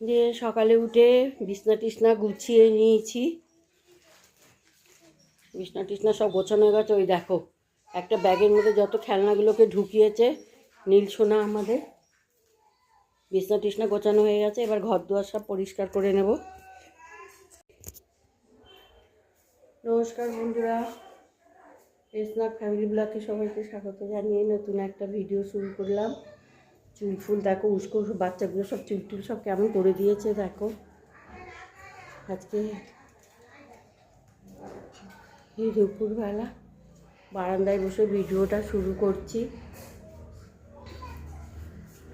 দিয়ে সকালে উঠে বিছনা টিসনা গুছিয়ে নিয়েছি। বিছনা টিছনা সব গোছানো গেছে। ওই দেখো, একটা ব্যাগের মধ্যে যত খেলনাগুলোকে ঢুকিয়েছে, নীল সোনা আমাদের। বিছনা টিসনা গোছানো হয়ে গেছে। এবার ঘর দুয়ার সব পরিষ্কার করে নেব। নমস্কার বন্ধুরা। স্নাক ফ্যামিলি ব্লগে সবাইকে স্বাগত জানিয়ে নতুন একটা ভিডিও শুরু করলাম। চুল ফুল দেখো, উস্কো বাচ্চাগুলো সব চুল টুল সব কেমন করে দিয়েছে দেখো। আজকে এই দুপুরবেলা বারান্দায় বসে ভিডিওটা শুরু করছি।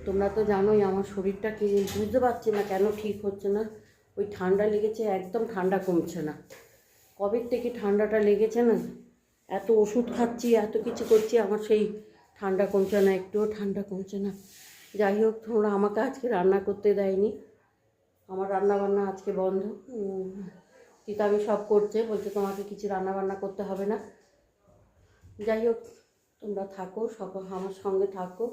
তোমরা তো জানোই আমার শরীরটা কি বুঝতে পারছি না কেন ঠিক হচ্ছে না। ওই ঠান্ডা লেগেছে, একদম ঠান্ডা কমছে না। কবে থেকে ঠান্ডাটা লেগেছে না? এত ওষুধ খাচ্ছি, এত কিছু করছি, আমার সেই ঠান্ডা কমছে না, একটুও ঠান্ডা কমছে না। যাই হোক তোমরা আমাকে আজকে রান্না করতে দেয়নি। আমার রান্না বান্না আজকে বন্ধ। আমি সব করছে, বলছে তোমাকে কিছু রান্না বান্না করতে হবে না। যাই হোক, তোমরা থাকো, সব আমার সঙ্গে থাকো।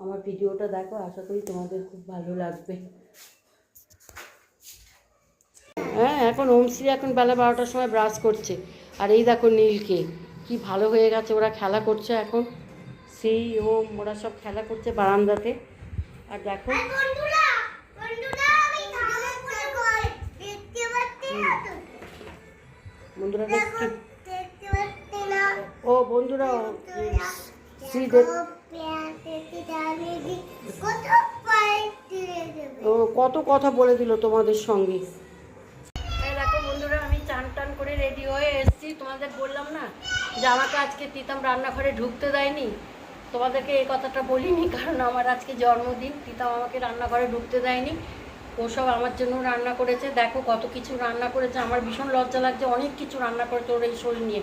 আমার ভিডিওটা দেখো, আশা করি তোমাদের খুব ভালো লাগবে। হ্যাঁ এখন ওমশ্রী এখন বেলা বারোটার সময় ব্রাশ করছে। আর এই দেখো নীলকে, কি ভালো হয়ে গেছে, ওরা খেলা করছে এখন। সেই ওম ওরা সব খেলা করছে বারান্দাতে। আর দেখো। বন্ধুরা ও বন্ধুরা ও, কত কথা বলে দিল তোমাদের সঙ্গে। এই দেখো বন্ধুরা আমি চান টান করে রেডি হয়ে এসেছি। তোমাদের বললাম না যে আমাকে আজকে তিতাম রান্নাঘরে ঢুকতে দেয়নি। তোমাদেরকে এই কথাটা বলিনি কারণ আমার আজকে জন্মদিন তিতাম আমাকে রান্নাঘরে ঢুকতে দেয়নি। ও সব আমার জন্য রান্না করেছে। দেখো কত কিছু রান্না করেছে। আমার ভীষণ লজ্জা লাগছে অনেক কিছু রান্না করেছে ওর এই শরীর নিয়ে।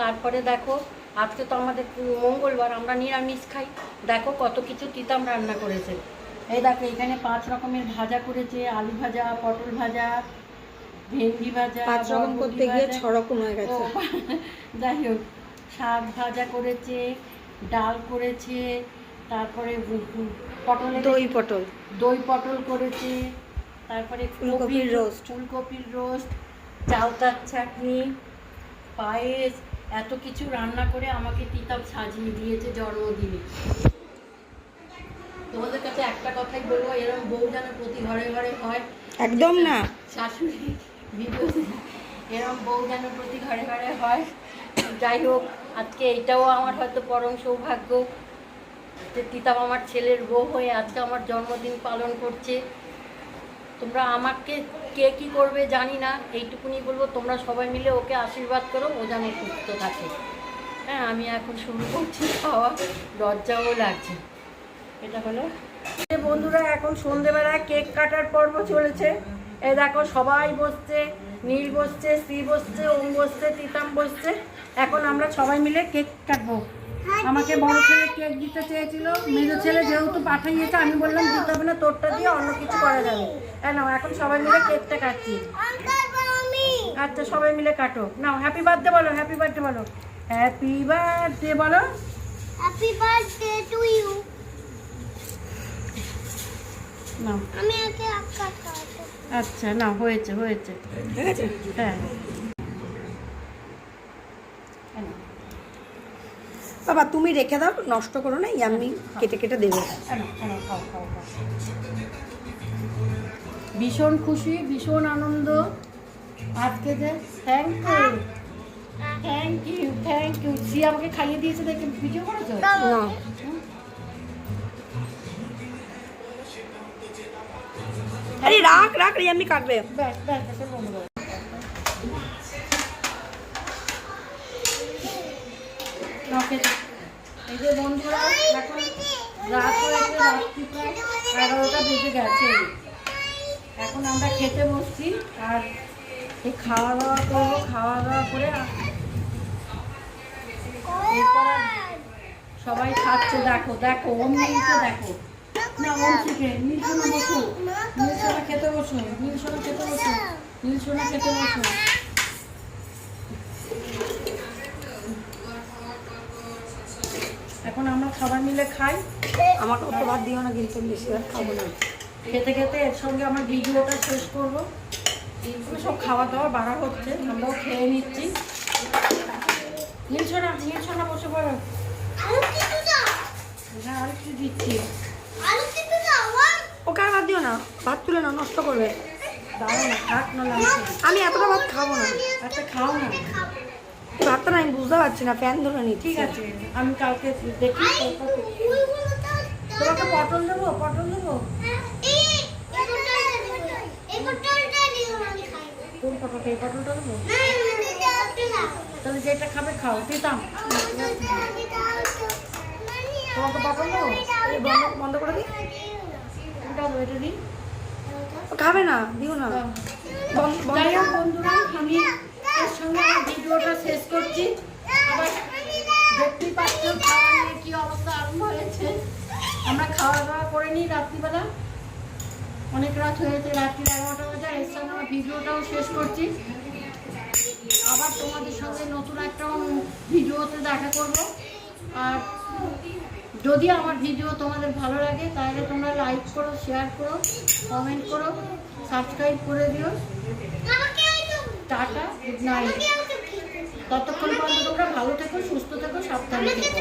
তারপরে দেখো আজকে তো আমাদের মঙ্গলবার আমরা নিরামিষ খাই। দেখো কত কিছু তিতাম রান্না করেছে। এই দেখো এখানে পাঁচ রকমের ভাজা করেছে। আলু ভাজা পটল ভাজা ভেন্ডি ভাজা পাঁচ রকম করতে গিয়ে ছ রকম হয়ে গেছে। যাই হোক শাক ভাজা করেছে। ডাল করেছে তারপরে পটল দই পটল। দই পটল করেছে তারপরে ফুলকপির কপির roast। ফুলকপির রোস্ট চাউতার চাটনি পায়েস এত কিছু রান্না করে আমাকে তিতাব সাজিয়ে দিয়েছে জন্মদিনে তোমাদের কাছে একটা কথাই বলব এরকম বউ যেন প্রতি ঘরে ঘরে হয় একদম না। শাশুড়ি ভিডিও এরকম বউ যেন প্রতি ঘরে ঘরে হয় যাই হোক। আজকে এটাও আমার হয়তো পরম সৌভাগ্য যে তিতাব আমার ছেলের বউ হয়ে আজকে আমার জন্মদিন পালন করছে। তোমরা আমাকে কে কি করবে জানি না, এইটুকুনি বলব, তোমরা সবাই মিলে ওকে আশীর্বাদ করো, ও যেন সুস্থ থাকে। হ্যাঁ আমি এখন শুরু করছি, খাওয়া, লজ্জাও লাগছে। এটা হলো। বন্ধুরা, এখন সন্ধেবেলায় কেক কাটার পর্ব চলেছে। এ দেখো, সবাই বসছে, নীল বসছে, শ্রী বসছে, ওম বসছে, তিতাম বসছে। এখন আমরা সবাই মিলে কেক কাটবো। আমাকে বড় ছেলে কেক দিতে চেয়েছিল মেজো ছেলে যেহেতু পাঠাইয়েছে আমি বললাম দিতে হবে না তোরটা দিয়ে অন্য কিছু করা যাবে। হ্যাঁ নাও এখন সবাই মিলে কেকটা কাটছি। আচ্ছা সবাই মিলে কাটো নাও হ্যাপি বার্থডে বলো হ্যাপি বার্থডে বলো। হ্যাপি বার্থডে বলো। হ্যাপি বার্থডে টু ইউ নাও। আমি আগে আচ্ছা না হয়েছে হয়েছে। ঠিক আছে হ্যাঁ। বাবা তুমি রেখে দাও নষ্ট করো না আমি কেটে কেটে দেবো। খাও। ভীষণ খুশি ভীষণ আনন্দ। আজকে যে thank you thank you thank you C আমাকে খাইয়ে দিয়েছে দেখে ভিডিও করেছ? না। আরে রাখ রাখ রে আমি কাটবে। ব্যাস ব্যাস খেতে। এই যে বন্ধুরা, এখন রাত হয়েছে, রাত্রি প্রায় এগারোটা বেজে গেছে। এখন আমরা খেতে বসছি আর এই খাওয়া দাওয়া করব, খাওয়া দাওয়া করে সবাই খাচ্ছে, দেখো দেখো নীলকে দেখো। না, ওম থেকে নীল সোনা বসো। নীল খেতে বসো নীল খেতে বসো নীল খেতে বসো। আমরা মিলে খাই। আমার অত ভাত দিও না, কিন্তু বেশি ভাত খাব না। খেতে খেতে এর সঙ্গে আমার ভিডিওটা শেষ করব। সব খাওয়া দাওয়া বাড়া হচ্ছে, আমরাও খেয়ে নিচ্ছি। নীলছড়া নীলছড়া বসে পড়ো। আর একটু দিচ্ছি। ওকে আর দিও না, ভাত তুলে না নষ্ট করবে। দাও না না আমি এতটা ভাত খাব না আচ্ছা খাও না। ভাতটা আমি বুঝতে পারছি না ফ্যান ধরে নিচ্ছি। ঠিক আছে আমি কালকে দেখি। তোমাকে পটল দেবো পটল দেবো? কোন পটলটা এই পটলটা দেবো? না তাহলে যেটা খাবে খাও দিতাম। তোমাকে পটল দেবো? এই বন্ধ বন্ধ করে দিই? এটা এটা দিই। খাবে না দিও না। বন্ধুরা আমি এর সঙ্গে আমার ভিডিওটা শেষ করছি আবার দেখতেই পাচ্ছ খাওয়া নিয়ে কি অবস্থা আরম্ভ হয়েছে আমরা খাওয়া দাওয়া করে নিই রাত্রিবেলা অনেক রাত হয়েছে রাত্রি এগারোটা বাজে এর সঙ্গে আমার ভিডিওটাও শেষ করছি। আবার তোমাদের সঙ্গে নতুন একটা ভিডিওতে দেখা করব। আর যদি আমার ভিডিও তোমাদের ভালো লাগে তাহলে তোমরা লাইক করো শেয়ার করো কমেন্ট করো সাবস্ক্রাইব করে দিও। টাটা গুড নাইট ততক্ষণ পর্যন্ত তোমরা ভালো থেকো সুস্থ থেকো সাবধানে থেকো।